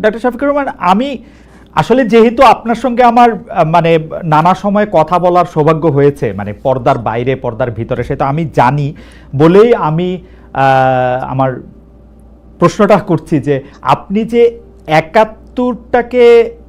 Doctor Shafiqur Rahman আমি আসলে যেহেতু আপনার সঙ্গে আমার মানে নানা সময় কথা বলার সৌভাগ্য হয়েছে মানে পর্দার বাইরে, পর্দার ভিতরে, সেটা আমি জানি বলেই আমি আমার প্রশ্নটা করছি যে আপনি যে একাত্তরটাকে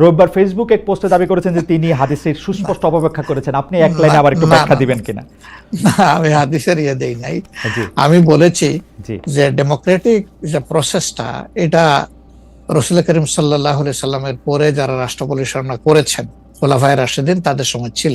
রোববার ফেসবুক এক পোস্টে দাবি করেছেন যে তিনি হাদিসের সুস্পষ্ট অপব্যাখ্যা করেছেন। আপনি এক লাইনে আবার একটু ব্যাখ্যা দিবেন কিনা? না, আমি হাদিসের ইয়ে দেই নাই। আমি বলেছি যে ডেমোক্রেটিক যে প্রসেসটা এটা রসুল করিম সাল্লাহ সাল্লামের পরে যারা রাষ্ট্র পরিচালনা করেছেন খোলাফায় রাশেদিন তাদের সময় ছিল।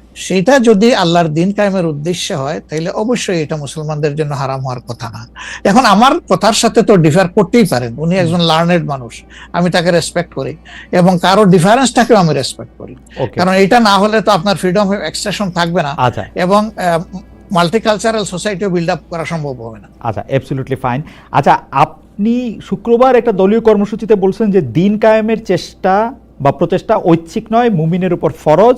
সেটা যদি আল্লাহর দিন কায়েমের উদ্দেশ্যে হয় তাহলে অবশ্যই এটা মুসলমানদের জন্য হারাম হওয়ার কথা না। এখন আমার কথার সাথে তো ডিফার করতেই পারেন। উনি একজন লার্নেড মানুষ আমি তাকে রেসপেক্ট করি এবং কারও ডিফারেন্সটাকেও আমি রেসপেক্ট করি। কারণ এটা না হলে তো আপনার ফ্রিডম অফ এক্সপ্রেশন থাকবে না। আচ্ছা। এবং মাল্টিকালচারাল সোসাইটিও বিল্ড আপ করা সম্ভব হবে না। আচ্ছা অ্যাবসলিউটলি ফাইন আচ্ছা আপনি শুক্রবার একটা দলীয় কর্মসূচিতে বলছেন যে দিন কায়েমের চেষ্টা বা প্রচেষ্টা ঐচ্ছিক নয় মুমিনের উপর ফরজ।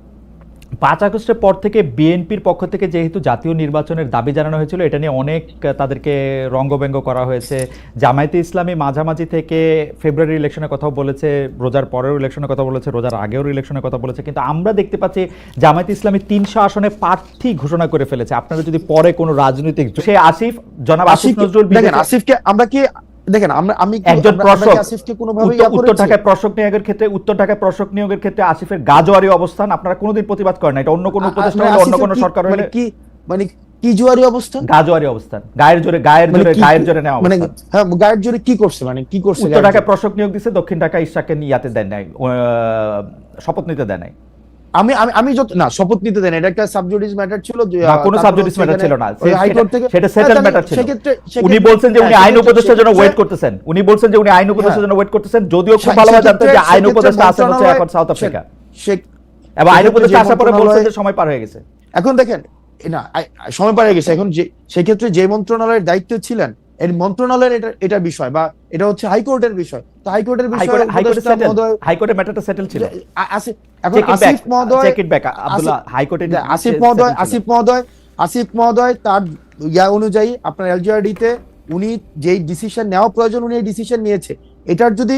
পাঁচ আগস্টের পর থেকে বিএনপির পক্ষ থেকে যেহেতু জাতীয় নির্বাচনের দাবি জানানো হয়েছিল এটা নিয়ে অনেক তাদেরকে রঙ্গব্যঙ্গ করা হয়েছে। জামায়াতে ইসলামী মাঝামাঝি থেকে ফেব্রুয়ারি ইলেকশনের কথাও বলেছে রোজার পরেও ইলেকশনের কথা বলেছে রোজার আগেও ইলেকশনের কথা বলেছে। কিন্তু আমরা দেখতে পাচ্ছি জামায়াতে ইসলামী তিনশো আসনে প্রার্থী ঘোষণা করে ফেলেছে। আপনারা যদি পরে কোনো রাজনৈতিক সে আসিফ জনাব আসিফ নজরুল আসিফকে আমরা কি দেখেন আমরা আমি একজন প্রশক। আসিফকে কোনোভাবে উত্তর- ঢাকায় প্রশক নিয়োগের ক্ষেত্রে উত্তর ঢাকায় প্রশক নিয়োগের ক্ষেত্রে আসিফের গাজোয়ারি অবস্থান আপনারা কোনোদিন প্রতিবাদ করেন না। এটা অন্য কোনো উপদেষ্টা মানে হলে অন্য কোনো সরকার মানে হলে কি মানে কি জুয়ারি অবস্থান? গাজোয়ারি অবস্থান। গায়ের জোরে গায়ের মানে জোরে গায়ের জোরে নেওয়া মানে হ্যাঁ গায়ের জোরে কি করছে? মানে কি করছে উত্তর ঢাকায় জোরে? প্রশাসক নিয়োগ দিচ্ছে দক্ষিণ ঢাকায় ইশাককে ইয়াতে দেয় নাই শপথ নিতে দেয় নাই। আমি আমি আমি যত না শপথ নিতে দেন এটা একটা সাবজুডিস ম্যাটার ছিল না কোনো হচ্ছে ম্যাটার ছিল না। হাইকোর্ট থেকে সেটা হ্যাঁ, সেটেল ম্যাটার ছিল। সেক্ষেত্রে উনি বলছেন যে উনি হ্যাঁ, আইন উপদেষ্টার জন্য ওয়েট করতেছেন। উনি বলছেন যে উনি আইন উপদেষ্টার হ্যাঁ। জন্য ওয়েট করতেছেন। যদিও খুব ভালোভাবে জানতেন যে আইন উপদেষ্টা আছেন হচ্ছে এখন সাউথ আফ্রিকা সে- এবং আইন উপদেষ্টা আসার পরে বলছেন যে সময় পার হয়ে গেছে। এখন দেখেন না সময় পারে গেছে। এখন যে সেক্ষেত্রে যে মন্ত্রণালয়ের দায়িত্ব ছিলেন এই মন্ত্রণালয়ের এটা এটা বিষয় বা এটা হচ্ছে হাইকোর্টের বিষয়। তো হাইকোর্টের বিষয় হাইকোর্টে হাইকোর্টে সেটেল মহোদয় ম্যাটারটা সেটেল ছিল। এখন আসিফ মহোদয় আব্দুল্লাহ হাইকোর্টে আসিফ মহোদয় আসিফ মহোদয় আসিফ মহোদয় তার ইয়া অনুযায়ী আপনার এলজিআরডিতে উনি যেই ডিসিশন নেওয়া প্রয়োজন উনি এই ডিসিশন নিয়েছে। এটার যদি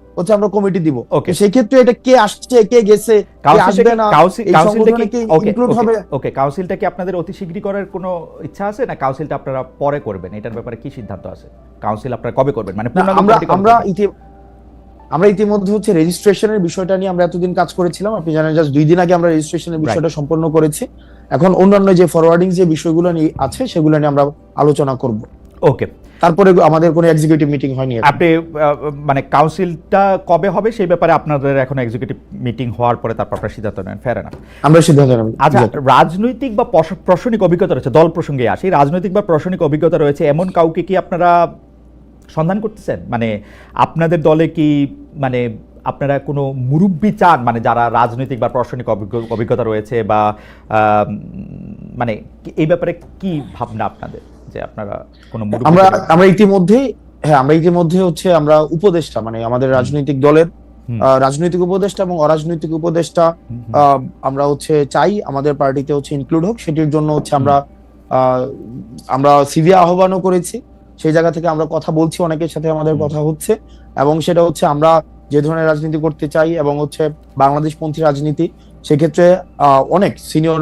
হচ্ছে আমরা কমিটি দিব. সেই ক্ষেত্রে এটা কে আসছে কে গেছে আসবে না কাউন্সিলটা কি- ওকে, হবে? ওকে, কাউন্সিলটা কি আপনাদের অতি শীঘ্রই করার কোনো ইচ্ছা আছে? না কাউন্সিলটা আপনারা পরে করবেন? এটার ব্যাপারে কি সিদ্ধান্ত আছে? কাউন্সিল আপনারা কবে করবেন? মানে আমরা আমরা আমরা ইতিমধ্যে হচ্ছে রেজিস্ট্রেশনের বিষয়টা নিয়ে আমরা এতদিন কাজ করেছিলাম। আপনি জানেন জাস্ট দুই দিন আগে আমরা রেজিস্ট্রেশনের বিষয়টা সম্পন্ন করেছি। এখন অন্যান্য যে ফরওয়ার্ডিং যে বিষয়গুলো নিয়ে আছে সেগুলো নিয়ে আমরা আলোচনা করব। ওকে তারপরে আমাদের কোনো এক্সিকিউটিভ মিটিং হয়নি আপনি মানে কাউন্সিলটা কবে হবে সেই ব্যাপারে আপনাদের এখন এক্সিকিউটিভ মিটিং হওয়ার পরে তারপর আপনারা সিদ্ধান্ত নেন। ফের না আমরা সিদ্ধান্ত নেব। আচ্ছা রাজনৈতিক বা প্রশাসনিক অভিজ্ঞতা রয়েছে দল প্রসঙ্গে আসি। রাজনৈতিক বা প্রশাসনিক অভিজ্ঞতা রয়েছে এমন কাউকে কি আপনারা সন্ধান করতেছেন? মানে আপনাদের দলে কি মানে আপনারা কোনো মুরব্বি চান? মানে যারা রাজনৈতিক বা প্রশাসনিক অভিজ্ঞ- অভিজ্ঞতা রয়েছে বা মানে এই ব্যাপারে কি ভাবনা আপনাদের? যে আপনারা কোনো আমরা আমরা ইতিমধ্যেই হ্যাঁ আমরা ইতিমধ্যে হচ্ছে আমরা উপদেষ্টা মানে আমাদের রাজনৈতিক দলের আহ, রাজনৈতিক উপদেষ্টা এবং অরাজনৈতিক উপদেষ্টা আমরা হচ্ছে চাই আমাদের পার্টিতে হচ্ছে ইনক্লুড হোক সেটির জন্য হচ্ছে আমরা আমরা সিভি আহ্বানও করেছি। সেই জায়গা থেকে আমরা কথা বলছি অনেকের সাথে আমাদের কথা হচ্ছে এবং সেটা হচ্ছে আমরা যে ধরনের রাজনীতি করতে চাই এবং হচ্ছে বাংলাদেশ পন্থী রাজনীতি সেক্ষেত্রে আহ, অনেক সিনিয়র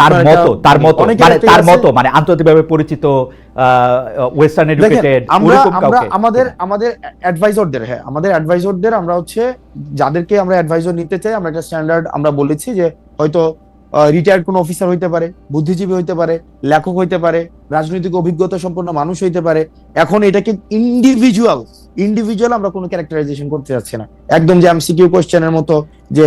তার মতো তার মতো মানে তার মতো মানে আন্তর্জাতিকভাবে পরিচিত ওয়েস্টার্ন এডুকেটেড আমরা আমাদের আমাদের অ্যাডভাইজরদের হ্যাঁ আমাদের অ্যাডভাইজরদের আমরা হচ্ছে যাদেরকে আমরা অ্যাডভাইজর নিতে চাই আমরা একটা স্ট্যান্ডার্ড আমরা বলেছি যে হয়তো রিটায়ার্ড কোনো অফিসার হইতে পারে বুদ্ধিজীবী হইতে পারে লেখক হইতে পারে রাজনৈতিক অভিজ্ঞতা সম্পন্ন মানুষ হইতে পারে। এখন এটাকে ইন্ডিভিজুয়াল ইন্ডিভিজুয়াল আমরা কোনো ক্যারেক্টারাইজেশন করতে যাচ্ছি না। একদম যে এমসিকিউ কোশ্চেনের মতো যে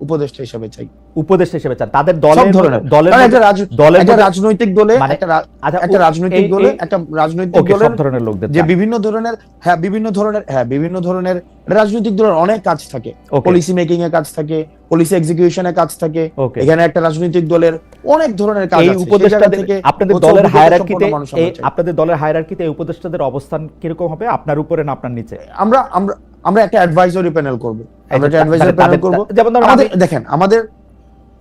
উপদেষ্টা হিসেবে চাই। উপদেষ্টা হিসেবে চান। তাদের দলের ধরনের। দলের রাজ- দলের একটা রাজনৈতিক দলে মানে- একটা রাজনৈতিক দলে একটা রাজনৈতিক সব ধরনের লোকদের যে বিভিন্ন ধরনের হ্যাঁ বিভিন্ন ধরনের হ্যাঁ বিভিন্ন ধরনের রাজনৈতিক দলের অনেক কাজ থাকে। পলিসি মেকিং এর কাজ থাকে পলিসি এক্সিকিউশনের কাজ থাকে। এখানে একটা রাজনৈতিক দলের অনেক ধরনের কাজ আছে। উপদেষ্টাদের থেকে আপনাদের দলের হায়ারার্কিতে। আপনাদের দলের হায়ারার্কিতে এই উপদেষ্টাদের অবস্থান কীরকম হবে? আপনার উপরে না আপনার নিচে? আমরা আমরা আমরা একটা অ্যাডভাইজরি প্যানেল করব। আমরা একটা মানে প্যানেল করব? যেমন আমাদের দেখেন আমাদের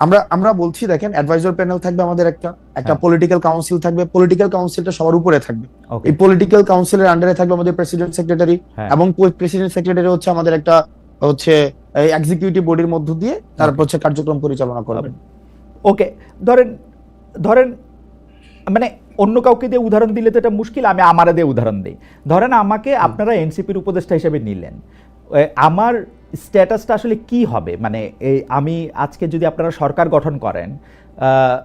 আমরা আমরা বলছি দেখেন অ্যাডভাইজর প্যানেল থাকবে আমাদের একটা একটা। পলিটিক্যাল কাউন্সিল থাকবে পলিটিক্যাল কাউন্সিলটা সবার উপরে থাকবে। এই পলিটিক্যাল কাউন্সিলের আন্ডারে থাকবে আমাদের প্রেসিডেন্ট সেক্রেটারি হ্যাঁ। এবং প্রেসিডেন্ট সেক্রেটারি হচ্ছে আমাদের একটা হচ্ছে এক্সিকিউটিভ বডির মধ্য দিয়ে তারপর হচ্ছে কার্যক্রম পরিচালনা করবে। ওকে ধরেন ধরেন মানে অন্য কাউকে দিয়ে উদাহরণ দিলে তো এটা মুশকিল আমি আমারে দিয়ে উদাহরণ দিই। ধরেন আমাকে আপনারা এনসিপির উপদেষ্টা হিসেবে নিলেন। আমার স্ট্যাটাসটা আসলে কি হবে? মানে এই আমি আজকে যদি আপনারা সরকার গঠন করেন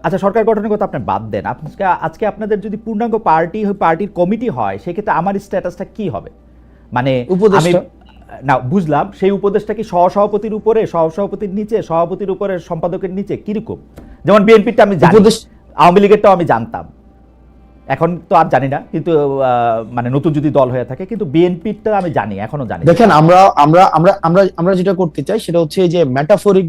আচ্ছা সরকার গঠনের কথা আপনি বাদ দেন। আজকে আজকে আপনাদের যদি পূর্ণাঙ্গ পার্টি পার্টির কমিটি হয় সেক্ষেত্রে আমার স্ট্যাটাসটা কি হবে? মানে আমি না বুঝলাম সেই উপদেশটা কি সহসভাপতির উপরে সহসভাপতির নিচে সভাপতির উপরে সম্পাদকের নিচে কীরকম? যেমন বিএনপিটা আমি জানি। আওয়ামী লীগেরটাও আমি জানতাম। এখন তো আর জানি না কিন্তু মানে নতুন যদি দল হয়ে থাকে কিন্তু বিএনপিটা আমি জানি এখনও জানি দেখেন আমরা আমরা আমরা আমরা আমরা যেটা করতে চাই সেটা হচ্ছে যে মেটাফরিক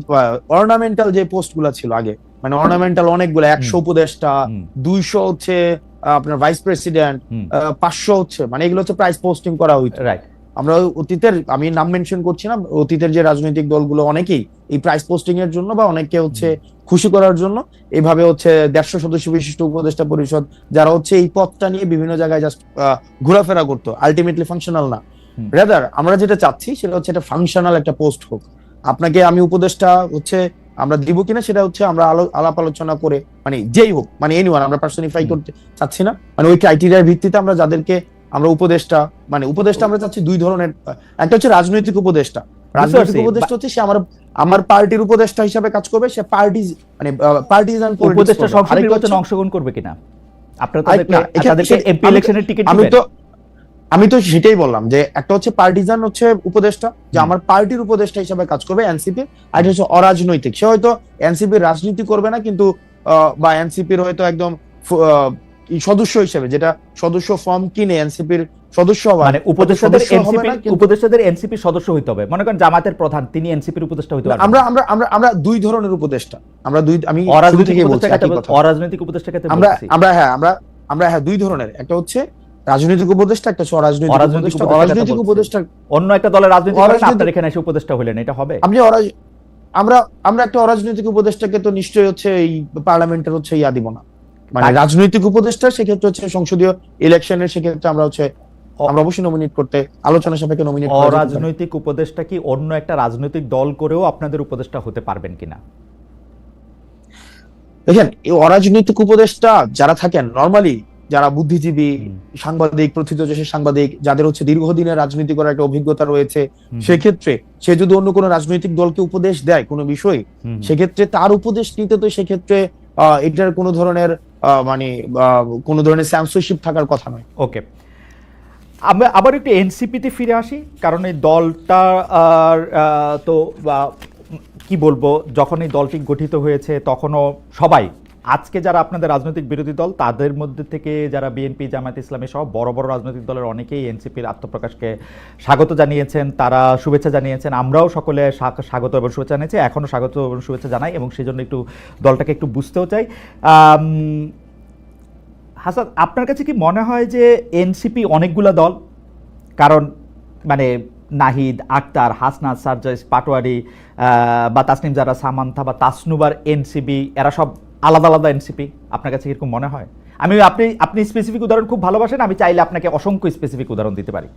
অর্নামেন্টাল যে পোস্টগুলা ছিল আগে মানে অর্নামেন্টাল অনেকগুলো একশো উপদেষ্টা। দুইশো হচ্ছে আপনার ভাইস প্রেসিডেন্ট। পাঁচশো হচ্ছে মানে এগুলো হচ্ছে প্রাইস পোস্টিং করা হইতো। রাইট আমরা অতীতের আমি নাম মেনশন করছি না অতীতের যে রাজনৈতিক দলগুলো অনেকেই এই প্রাইস পোস্টিং এর জন্য বা অনেকে হচ্ছে খুশি করার জন্য। এইভাবে হচ্ছে দেড়শো সদস্য বিশিষ্ট উপদেষ্টা পরিষদ যারা হচ্ছে এই পথটা নিয়ে বিভিন্ন জায়গায় জাস্ট ঘোরাফেরা করতো আলটিমেটলি ফাংশনাল না। রেদার আমরা যেটা চাচ্ছি সেটা হচ্ছে একটা ফাংশনাল একটা পোস্ট হোক। আপনাকে আমি উপদেষ্টা হচ্ছে আমরা দিব কিনা সেটা হচ্ছে আমরা আলো- আলাপ আলোচনা করে মানে যেই হোক মানে এনিওয়ান আমরা পার্সোনিফাই করতে চাচ্ছি না। মানে ওই ক্রাইটেরিয়ার ভিত্তিতে আমরা যাদেরকে আমরা উপদেষ্টা মানে উপদেষ্টা আমরা চাচ্ছি দুই ধরনের একটা হচ্ছে রাজনৈতিক উপদেষ্টা রাজনৈতিক উপদেষ্টা হচ্ছে সে আমার আমার পার্টির উপদেষ্টা হিসাবে কাজ করবে সে পার্টি মানে পার্টিজান উপদেষ্টা সংসদ নির্বাচনে অংশগ্রহণ করবে কিনা? আপনারা তাদেরকে এমপি আমি তো- ইলেকশনের টিকিট আমি তো আমি তো সেটাই বললাম যে একটা হচ্ছে পার্টিজান হচ্ছে উপদেষ্টা যে আমার পার্টির উপদেষ্টা হিসাবে কাজ করবে এনসিপি আর হচ্ছে অরাজনৈতিক। সে হয়তো এনসিপির রাজনীতি করবে না কিন্তু আহ, বা এনসিপির হয়তো একদম সদস্য হিসেবে যেটা সদস্য ফর্ম কিনে এনসিপির সদস্য হওয়া মানে উপদেষ্টাদের এনসিপি উপদেষ্টাদের এনসিপি সদস্য হইতে হবে। মনে করেন জামাতের প্রধান তিনি এনসিপির উপদেষ্টা হইতে পারবেন আমরা আমরা আমরা আমরা দুই ধরনের উপদেষ্টা। আমরা দুই আমি শুরু অরাজনৈতিক থেকেই বলছি উপদেষ্টা। অরাজনৈতিক উপদেষ্টা কাকে আমরা আমরা হ্যাঁ আমরা আমরা হ্যাঁ দুই ধরনের। একটা হচ্ছে রাজনৈতিক উপদেষ্টা একটা অরাজনৈতিক উপদেষ্টা। উপদেষ্টা অরাজনৈতিক উপদেষ্টা অন্য একটা দলের রাজনীতি করেন অরাজনৈতিক- আপনার এখানে এসে উপদেষ্টা হলেন এটা হবে? আপনি অরাজ আমরা আমরা একটা অরাজনৈতিক উপদেষ্টাকে তো নিশ্চয়ই হচ্ছে এই পার্লামেন্টের হচ্ছে ইয়া দিব না। মানে রাজনৈতিক উপদেষ্টা সেক্ষেত্রে হচ্ছে সংসদীয় ইলেকশনের সেক্ষেত্রে আমরা হচ্ছে আমরা অবশ্যই নমিনেট করতে আলোচনা সাপেক্ষে নমিনেট অরাজনৈতিক উপদেষ্টা কি অন্য একটা রাজনৈতিক দল করেও আপনাদের উপদেষ্টা হতে পারবেন কিনা? দেখেন এই অরাজনৈতিক উপদেষ্টা যারা থাকেন নর্মালি যারা বুদ্ধিজীবী সাংবাদিক প্রথিতযশী সাংবাদিক যাদের হচ্ছে দীর্ঘদিনের রাজনীতি করার একটা অভিজ্ঞতা রয়েছে সেক্ষেত্রে সে যদি অন্য কোনো রাজনৈতিক দলকে উপদেশ দেয় কোনো বিষয়ে সেক্ষেত্রে তার উপদেশ নিতে তো সেক্ষেত্রে এটার কোনো ধরনের আহ, মানে আহ, কোনো ধরনের স্যামসরশিপ থাকার কথা নয়। ওকে আমরা আবার একটু এনসিপিতে ফিরে আসি, কারণ এই দলটা তো কি বলব, যখন এই দলটি গঠিত হয়েছে, তখনও সবাই, আজকে যারা আপনাদের রাজনৈতিক বিরোধী দল, তাদের মধ্যে থেকে যারা বিএনপি, জামায়াত ইসলামী সহ বড় বড় রাজনৈতিক দলের অনেকেই এনসিপির আত্মপ্রকাশকে স্বাগত জানিয়েছেন, তারা শুভেচ্ছা জানিয়েছেন, আমরাও সকলে স্বাগত এবং শুভেচ্ছা জানিয়েছি, এখনও স্বাগত এবং শুভেচ্ছা জানাই এবং সেই জন্য একটু দলটাকে একটু বুঝতেও চাই। হাসান আপনার কাছে কি মনে হয় যে এনসিপি অনেকগুলো দল? কারণ মানে নাহিদ আক্তার হাসনাত সারজয়েস পাটোয়ারি বা তাসনিম যারা সামান্থা বা তাসনুবার এনসিপি এরা সব আলাদা আলাদা এনসিপি। আপনার কাছে এরকম মনে হয়? আমি আপনি আপনি স্পেসিফিক উদাহরণ খুব ভালোবাসেন আমি চাইলে আপনাকে অসংখ্য স্পেসিফিক উদাহরণ দিতে পারি।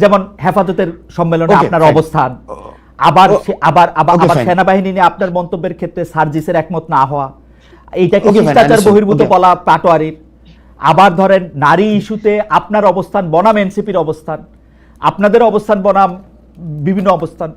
যেমন হেফাজতের সম্মেলনে আপনার অবস্থান আবার আবার আবার আবার সেনাবাহিনী নিয়ে আপনার মন্তব্যের ক্ষেত্রে সার্জিসের একমত না হওয়া। এইটাকে শিষ্টাচার বহির্ভূত বলা পাটোয়ারির? আবার ধরেন নারী ইস্যুতে আপনার অবস্থান বনাম এনসিপির অবস্থান আপনাদের অবস্থান বনাম বিভিন্ন অবস্থান।